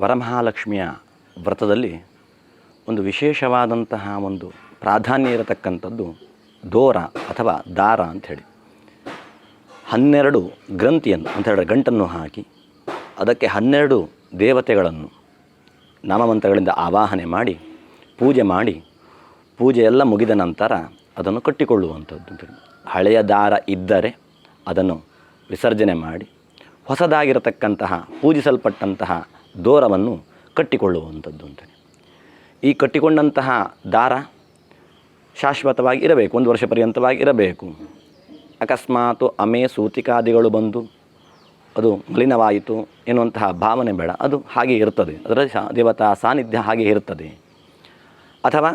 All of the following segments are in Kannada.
ವರಮಹಾಲಕ್ಷ್ಮಿಯ ವ್ರತದಲ್ಲಿ ಒಂದು ವಿಶೇಷವಾದಂತಹ ಒಂದು ಪ್ರಾಧಾನ್ಯ ಇರತಕ್ಕಂಥದ್ದು ದೋರ ಅಥವಾ ದಾರ ಅಂಥೇಳಿ ಹನ್ನೆರಡು ಗ್ರಂಥಿಯನ್ನು ಅಂತ ಹೇಳಿದ್ರೆ ಗಂಟನ್ನು ಹಾಕಿ ಅದಕ್ಕೆ ಹನ್ನೆರಡು ದೇವತೆಗಳನ್ನು ನಾಮಮಂತ್ರಗಳಿಂದ ಆವಾಹನೆ ಮಾಡಿ, ಪೂಜೆ ಮಾಡಿ, ಪೂಜೆ ಎಲ್ಲ ಮುಗಿದ ನಂತರ ಅದನ್ನು ಕಟ್ಟಿಕೊಳ್ಳುವಂಥದ್ದು ಹಳೆಯ ದಾರ ಇದ್ದರೆ ಅದನ್ನು ವಿಸರ್ಜನೆ ಮಾಡಿ ಹೊಸದಾಗಿರತಕ್ಕಂತಹ, ಪೂಜಿಸಲ್ಪಟ್ಟಂತಹ ದೋರವನ್ನು ಕಟ್ಟಿಕೊಳ್ಳುವಂಥದ್ದು ಅಂತೇಳಿ ಈ ಕಟ್ಟಿಕೊಂಡಂತಹ ದಾರ ಶಾಶ್ವತವಾಗಿ ಇರಬೇಕು, ಒಂದು ವರ್ಷ ಪರ್ಯಂತವಾಗಿ ಇರಬೇಕು. ಅಕಸ್ಮಾತ್ ಅಮೆ ಸೂತಿಕಾದಿಗಳು ಬಂದು ಅದು ಮಲಿನವಾಯಿತು ಎನ್ನುವಂತಹ ಭಾವನೆ ಬೇಡ, ಅದು ಹಾಗೆ ಇರ್ತದೆ ಅದರ ದೇವತಾ ಸಾನ್ನಿಧ್ಯ ಹಾಗೆ ಇರ್ತದೆ ಅಥವಾ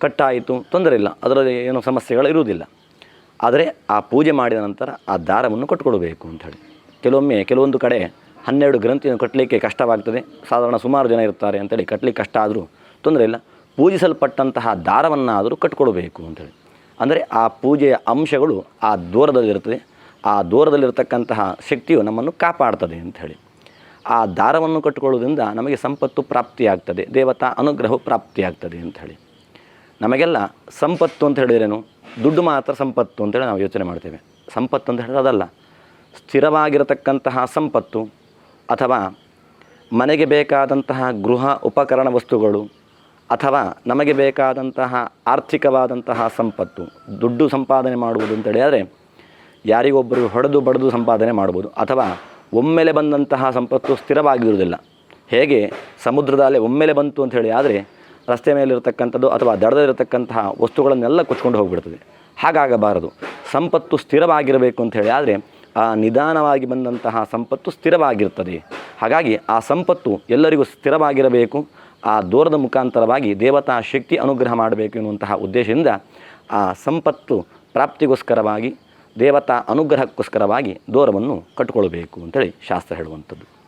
ಕಟ್ಟಾಯಿತು, ತೊಂದರೆ ಇಲ್ಲ, ಅದರಲ್ಲಿ ಏನು ಸಮಸ್ಯೆಗಳು ಇರುವುದಿಲ್ಲ. ಆದರೆ ಆ ಪೂಜೆ ಮಾಡಿದ ನಂತರ ಆ ದಾರವನ್ನು ಕಟ್ಟಿಕೊಡಬೇಕು ಅಂಥೇಳಿ ಕೆಲವೊಮ್ಮೆ ಕೆಲವೊಂದು ಕಡೆ ಹನ್ನೆರಡು ಗ್ರಂಥಿಯನ್ನು ಕಟ್ಟಲಿಕ್ಕೆ ಕಷ್ಟವಾಗ್ತದೆ. ಸಾಧಾರಣ ಸುಮಾರು ಜನ ಇರ್ತಾರೆ ಅಂತೇಳಿ ಕಟ್ಟಲಿಕ್ಕೆ ಕಷ್ಟ ಆದರೂ ತೊಂದರೆ ಇಲ್ಲ. ಪೂಜಿಸಲ್ಪಟ್ಟಂತಹ ದಾರವನ್ನಾದರೂ ಕಟ್ಟಿಕೊಡಬೇಕು ಅಂತೇಳಿ. ಅಂದರೆ ಆ ಪೂಜೆಯ ಅಂಶಗಳು ಆ ದೂರದಲ್ಲಿರ್ತದೆ ಆ ದೂರದಲ್ಲಿರ್ತಕ್ಕಂತಹ ಶಕ್ತಿಯು ನಮ್ಮನ್ನು ಕಾಪಾಡ್ತದೆ ಅಂಥೇಳಿ ಆ ದಾರವನ್ನು ಕಟ್ಟಿಕೊಳ್ಳೋದ್ರಿಂದ ನಮಗೆ ಸಂಪತ್ತು ಪ್ರಾಪ್ತಿಯಾಗ್ತದೆ. ದೇವತಾ ಅನುಗ್ರಹವು ಪ್ರಾಪ್ತಿಯಾಗ್ತದೆ ಅಂಥೇಳಿ ನಮಗೆಲ್ಲ ಸಂಪತ್ತು ಅಂತ ಹೇಳಿದ್ರೇನು? ದುಡ್ಡು ಮಾತ್ರ ಸಂಪತ್ತು ಅಂತೇಳಿ ನಾವು ಯೋಚನೆ ಮಾಡ್ತೇವೆ. ಸಂಪತ್ತು ಅಂತ ಹೇಳಿದ್ರೆ ಅದಲ್ಲ. ಸ್ಥಿರವಾಗಿರತಕ್ಕಂತಹ ಸಂಪತ್ತು ಅಥವಾ ಮನೆಗೆ ಬೇಕಾದಂತಹ ಗೃಹ ಉಪಕರಣ ವಸ್ತುಗಳು ಅಥವಾ ನಮಗೆ ಬೇಕಾದಂತಹ ಆರ್ಥಿಕವಾದಂತಹ ಸಂಪತ್ತು, ದುಡ್ಡು ಸಂಪಾದನೆ ಮಾಡುವುದು ಅಂತ ಹೇಳಿದರೆ ಯಾರಿಗೊಬ್ಬರು ಹೊಡೆದು ಬಡಿದು ಸಂಪಾದನೆ ಮಾಡ್ಬೋದು ಅಥವಾ ಒಮ್ಮೆಲೆ ಬಂದಂತಹ ಸಂಪತ್ತು ಸ್ಥಿರವಾಗಿರುವುದಿಲ್ಲ. ಹೇಗೆ? ಸಮುದ್ರದ ಒಮ್ಮೆಲೆ ಬಂತು ಅಂತ ಹೇಳಿ ಆದರೆ ರಸ್ತೆ ಮೇಲಿರತಕ್ಕಂಥದ್ದು ಅಥವಾ ದಡದಲ್ಲಿರತಕ್ಕಂತಹ ವಸ್ತುಗಳನ್ನೆಲ್ಲ ಕೊಚ್ಕೊಂಡು ಹೋಗಿಬಿಡ್ತದೆ. ಹಾಗಾಗಬಾರದು. ಸಂಪತ್ತು ಸ್ಥಿರವಾಗಿರಬೇಕು ಅಂತ ಹೇಳಿ ಆದರೆ ಆ ನಿಧಾನವಾಗಿ ಬಂದಂತಹ ಸಂಪತ್ತು ಸ್ಥಿರವಾಗಿರ್ತದೆ ಹಾಗಾಗಿ ಆ ಸಂಪತ್ತು ಎಲ್ಲರಿಗೂ ಸ್ಥಿರವಾಗಿರಬೇಕು. ಆ ದೂರದ ಮುಖಾಂತರವಾಗಿ ದೇವತಾ ಶಕ್ತಿ ಅನುಗ್ರಹ ಮಾಡಬೇಕು ಎನ್ನುವಂತಹ ಉದ್ದೇಶದಿಂದ ಆ ಸಂಪತ್ತು ಪ್ರಾಪ್ತಿಗೋಸ್ಕರವಾಗಿ ದೇವತಾ ಅನುಗ್ರಹಕ್ಕೋಸ್ಕರವಾಗಿ ದೂರವನ್ನು ಕಟ್ಟಿಕೊಳ್ಬೇಕು ಅಂತೇಳಿ ಶಾಸ್ತ್ರ ಹೇಳುವಂಥದ್ದು.